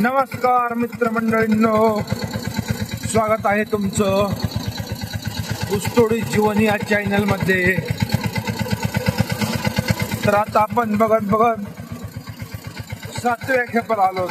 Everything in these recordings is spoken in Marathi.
नमस्कार मित्रमंडळींनो. स्वागत आहे तुमचं ऊसतोडी जीवन या चॅनलमध्ये. तर आता आपण बघत बघत सातव्या खेपर आलो.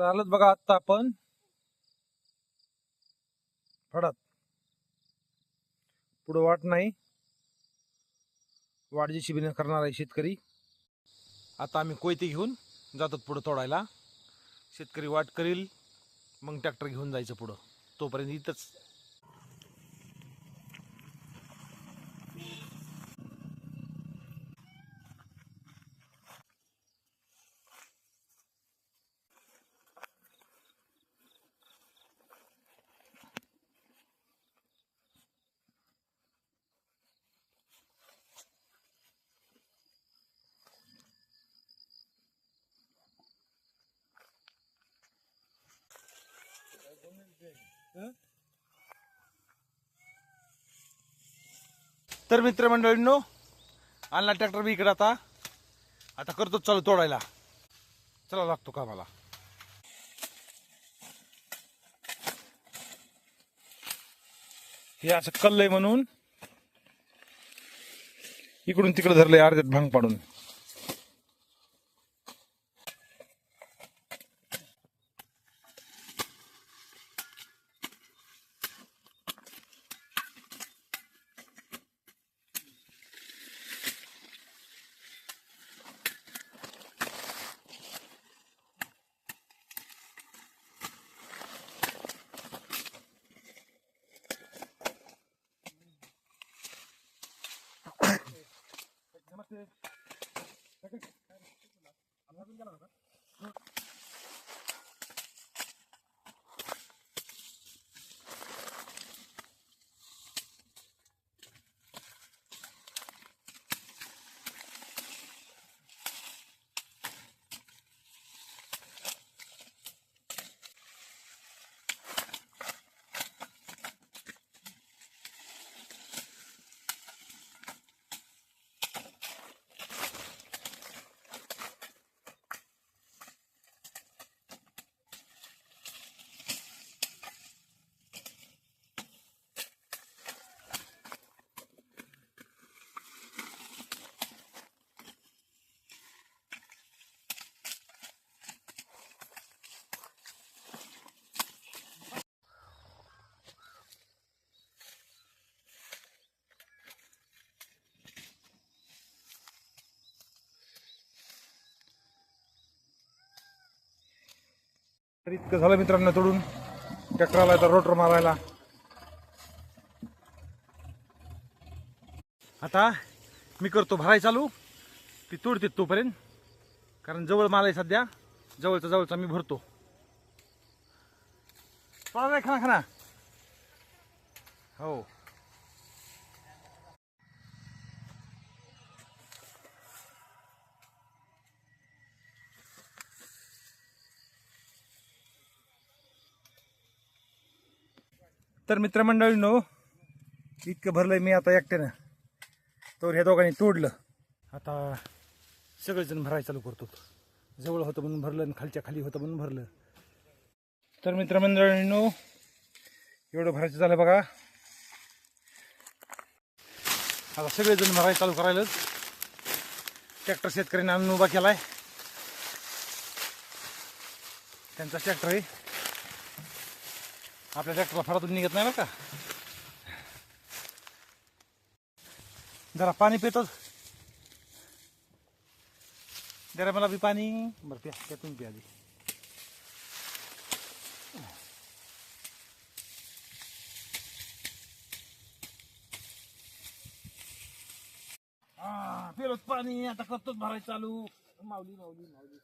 तर आलोच बघा आता आपण. फडात. पुढं वाट नाही. वाढजी शिबिर करणार आहे शेतकरी. आता आम्ही कोयते घेऊन जातो पुढं तोडायला. शेतकरी वाट करील मग ट्रॅक्टर घेऊन जायचं पुढं. तोपर्यंत इथंच तर मित्रमंडळींनो आणला ट्रॅक्टर बी इकडे आता. आता करतो चालू तोडायला. चला लागतो का मला हे असं कल्लय म्हणून इकडून तिकडे धरलंय अर्ध्यात भांग पाडून. तर इतकं झालं मित्रांनो तोडून. ट्रॅक्टर आला तर रोटर मारायला. आता मी करतो भराय चालू. ती तोडते तोपर्यंत. कारण जवळ माल आहे सध्या. जवळचा जवळचा मी भरतो. खाना खाना. हो. तर मित्रमंडळींनो इतकं भरलंय मी आता एकट्यानं. तर ह्या दोघांनी तोडलं. आता सगळेजण भरायला चालू करतो. जवळ होतं म्हणून भरलं आणि खालच्या खाली होतं म्हणून भरलं. तर मित्रमंडळींनो एवढं भरायचं झालं बघा. आता सगळेजण भरायला चालू करायला. ट्रॅक्टर शेतकऱ्यांनी आणून उभा केला आहे त्यांचा ट्रॅक्टर आहे. आपल्या ट्रॅक्टरला फडातून निघत नाही बरं का? जरा पाणी पितो. जरा मला बी पाणी. बरं प्या त्यातून प्या आधी. पेलोत पाणी आता करतोच भरायचं चालू. माऊली माऊली माऊली.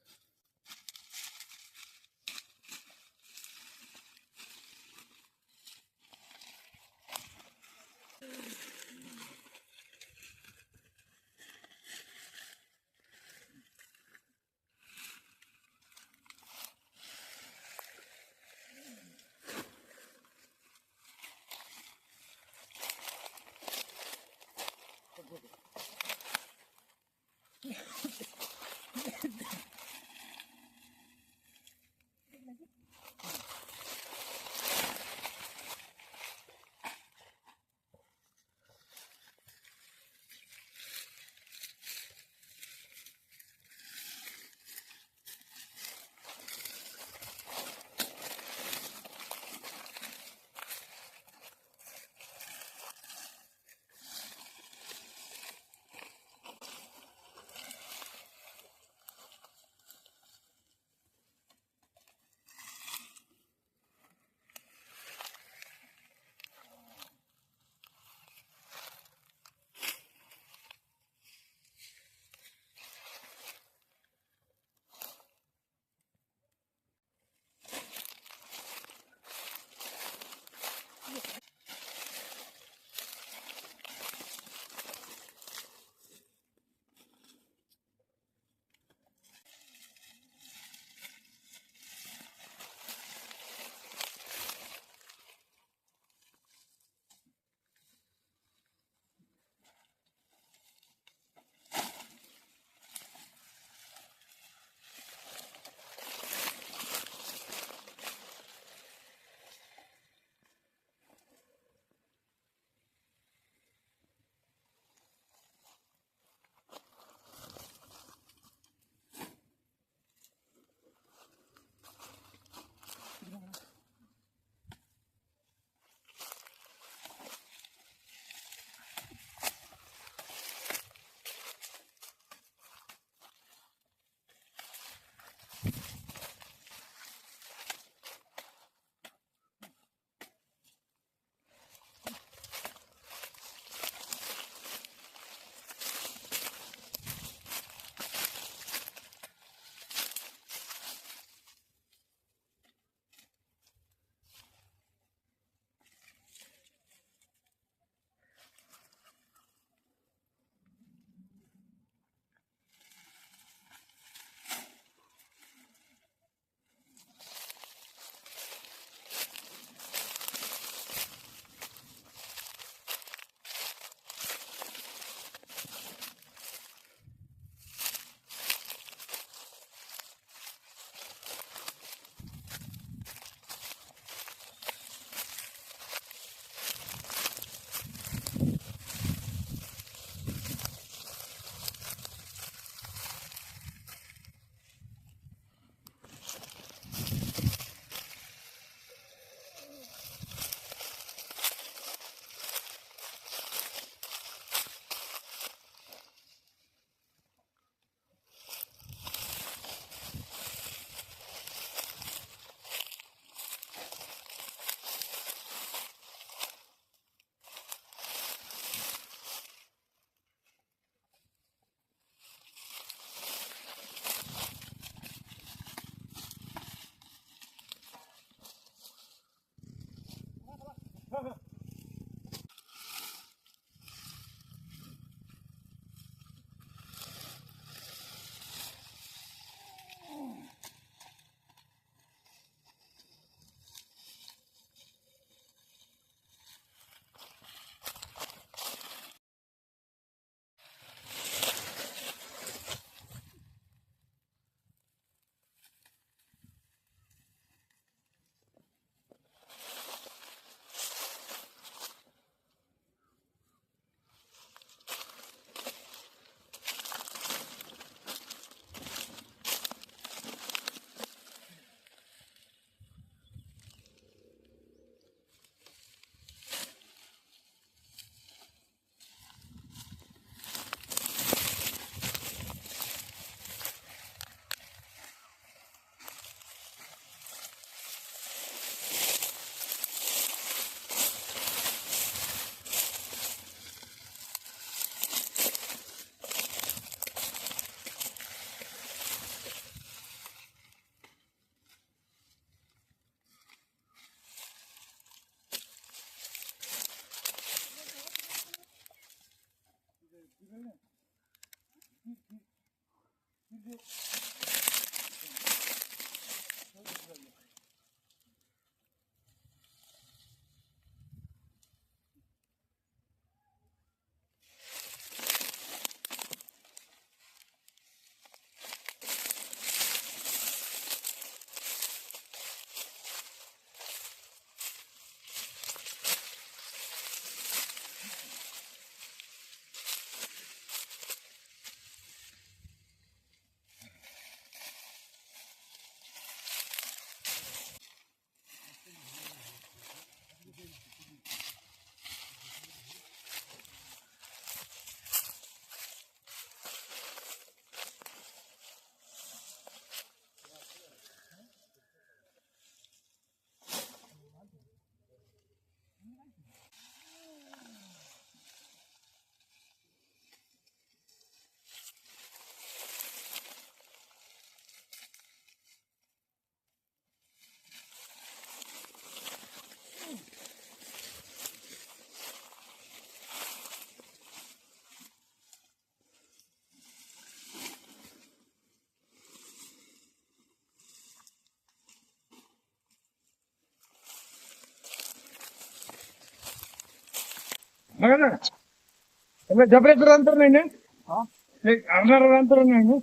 बघा ना त्यामुळे जबऱ्याचं अंतर नाही ना ते अर्धार अंतर नाही ना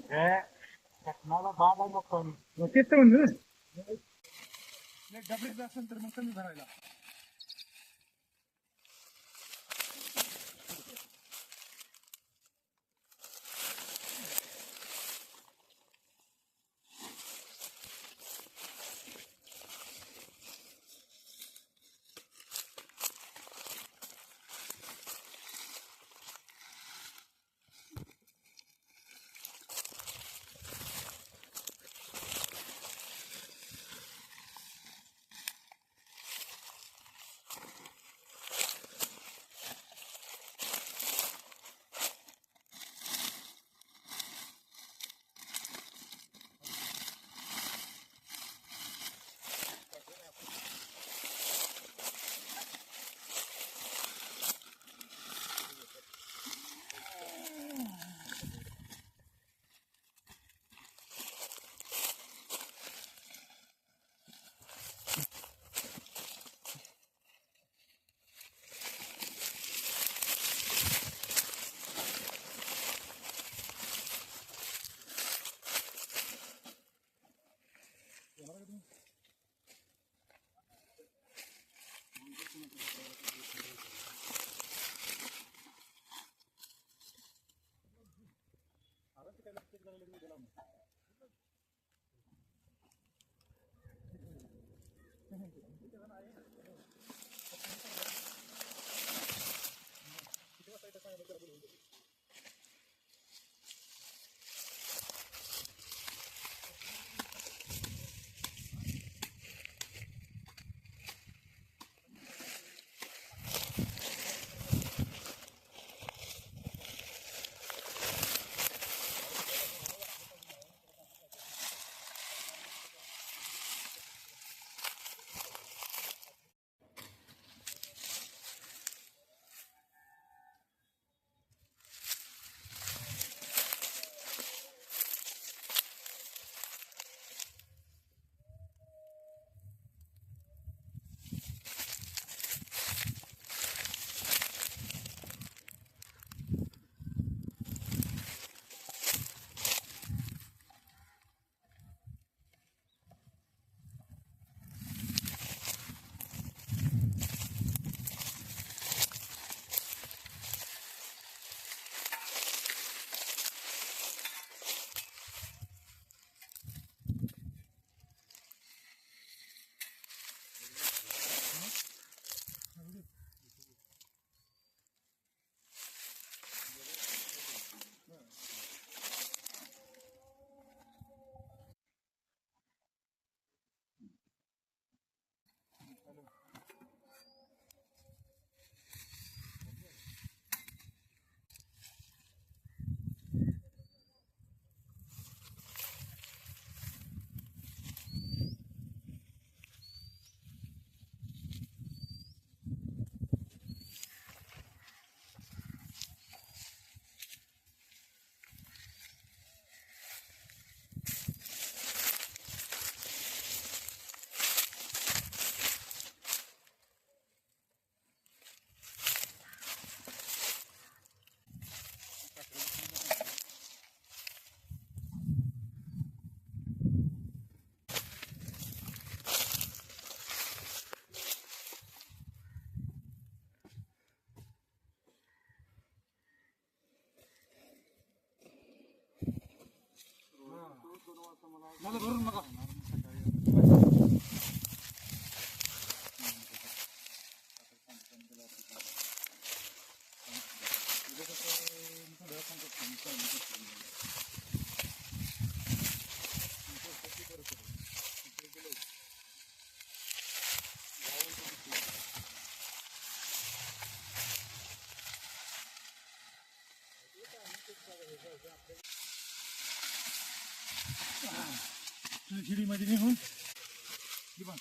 मग तेच तर म्हणलं ना डबऱ्याचं असेल तर मग कमी भरायला Şimdi çileyim hadi ne hon? Gidin.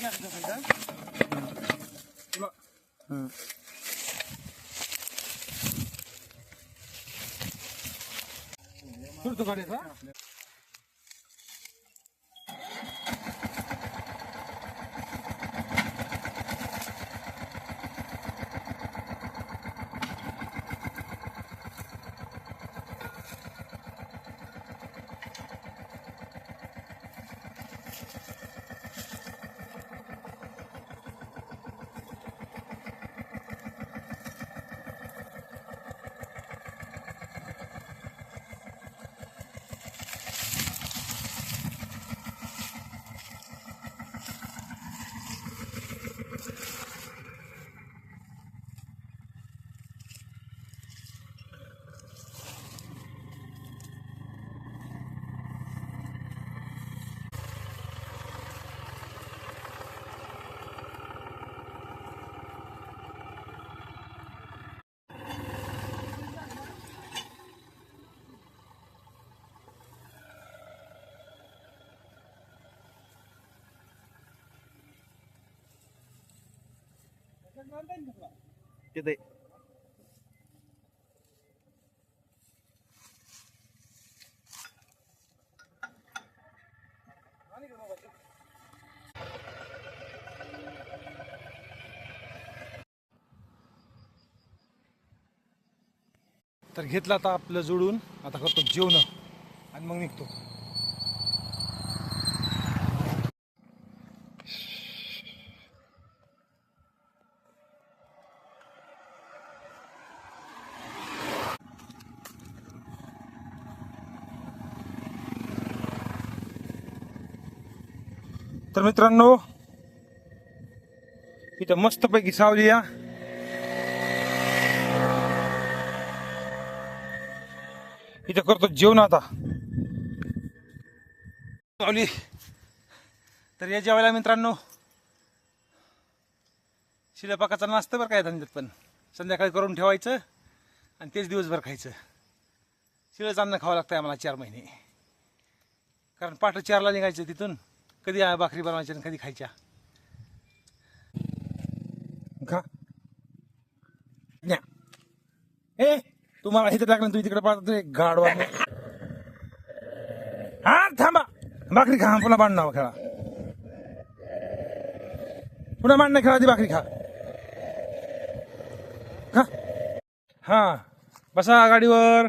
शिडीमध्ये निघून ही बघ. तुला हं. सोडतो गाडीचा तिथे. तर घेतलं आता आपलं जोडून. आता करतो जेवण. आणि मग निघतो. तर मित्रांनो इथं मस्तपैकी सावली या. इथं करतो जेवण आता. सावली तर या जेवायला मित्रांनो शिलापाकाचा नाश्ता बरं काय धंद्यात पण. संध्याकाळी करून ठेवायचं आणि तेच दिवसभर खायचं. शिळच अन्न खावं लागतं आम्हाला चार महिने. कारण पाठ चारला निघायचं तिथून. कधी आ- भाकरी बनवायच्या आणि कधी खायच्या? खा. न्या. ए तुम्हाला इथे टाकलं तुम्ही तिकडे पाहतो गाड हा थांबा. भाकरी खा पुन्हा बांधणार खेळा. पुन्हा मांडणं खेळा ती भाकरी खा. खा. हा. बसा गाडीवर.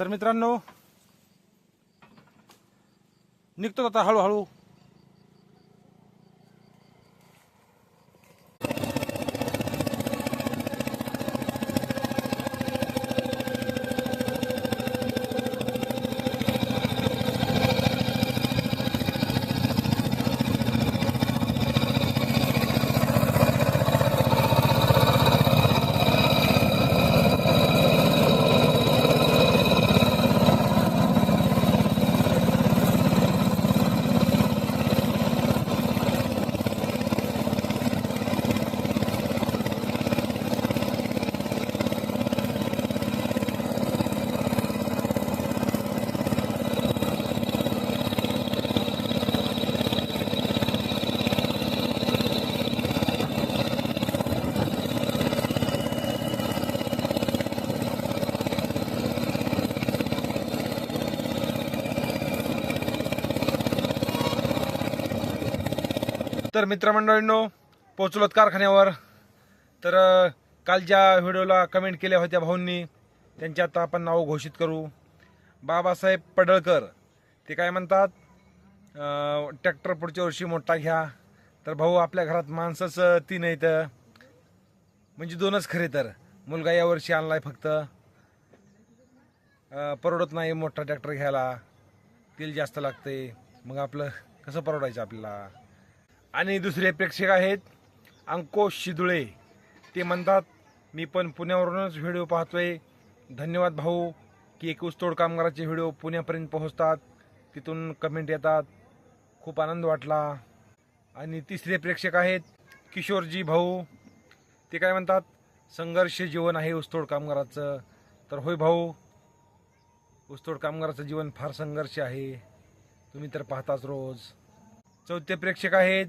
तर मित्रांनो निघतो आता हळूहळू. तर मित्रमंडळींनो पोचलोत कारखान्यावर. तर काल ज्या व्हिडिओला कमेंट केल्या होत्या भाऊंनी त्यांची आता आपण नाव घोषित करू. बाबासाहेब पडळकर ते काय म्हणतात? ट्रॅक्टर पुढच्या वर्षी मोठा घ्या. तर भाऊ आपल्या घरात माणसंच तीन आहेत. म्हणजे दोनच खरे तर. मुलगा यावर्षी आणला आहे फक्त. परवडत नाही मोठा ट्रॅक्टर घ्यायला. तेल जास्त लागते मग आपलं कसं परवडायचं आपल्याला? आणि दुसरे प्रेक्षक आहेत अंकोश शिदुळे. ते म्हणतात मी पण पुण्यावरूनच व्हिडिओ पाहतोय. धन्यवाद भाऊ की एक ऊसतोड कामगाराचे व्हिडिओ पुण्यापर्यंत पोहोचतात. तिथून कमेंट येतात. खूप आनंद वाटला. आणि तिसरे प्रेक्षक आहेत किशोरजी भाऊ. ते काय म्हणतात संघर्ष जीवन आहे ऊसतोड कामगाराचं. तर होय भाऊ ऊसतोड कामगाराचं जीवन फार संघर्ष आहे. तुम्ही तर पाहताच रोज. चौथे प्रेक्षक आहेत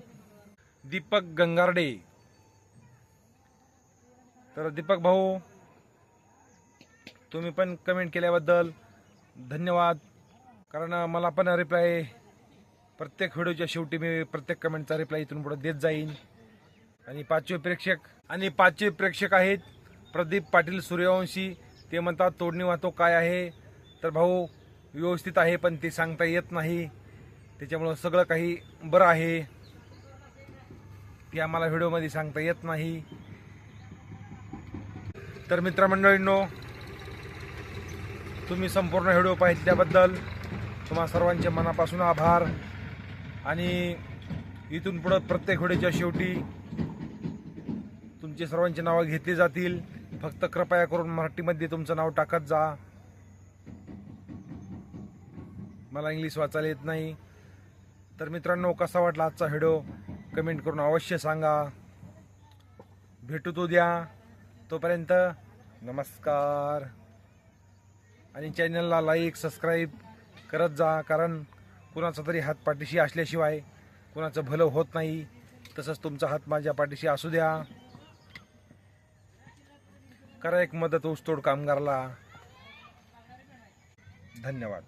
दीपक गंगारडे. तर दीपक भाऊ तुम्ही पण कमेंट केल्याबद्दल धन्यवाद. कारण मला पण रिप्लाय प्रत्येक व्हिडिओच्या शेवटी मी प्रत्येक कमेंटचा रिप्लाय इथून पुढे देत जाईन. आणि पाचवे प्रेक्षक आणि पाचवे प्रेक्षक आहेत प्रदीप पाटील सूर्यवंशी. ते म्हणतात तोडणी वाहतो काय आहे? तर भाऊ व्यवस्थित आहे पण ते सांगता येत नाही. त्याच्यामुळं सगळं काही बरं आहे. ते आम्हाला व्हिडिओमध्ये सांगता येत नाही. तर मित्रमंडळींनो तुम्ही संपूर्ण व्हिडिओ पाहिजे त्याबद्दल तुम्हा सर्वांचे मनापासून आभार. आणि इथून पुढं प्रत्येक व्हिडिओच्या शेवटी तुमचे सर्वांची नावं घेतली जातील. फक्त कृपया करून मराठीमध्ये तुमचं नाव टाकत जा. मला इंग्लिश वाचायला येत नाही. तर मित्रांनो कसा वाटला आजचा व्हिडिओ? कमेंट करून अवश्य सांगा. भेटू तो द्या तोपर्यंत नमस्कार. आणि चॅनलला लाईक सबस्क्राईब करत जा कारण कुणाचा तरी हात पाठीशी असल्याशिवाय कुणाचं भलं होत नाही. तसंच तुमचा हात माझ्या पाठीशी असू द्या. करा एक मदत ऊसतोड कामगारला. धन्यवाद.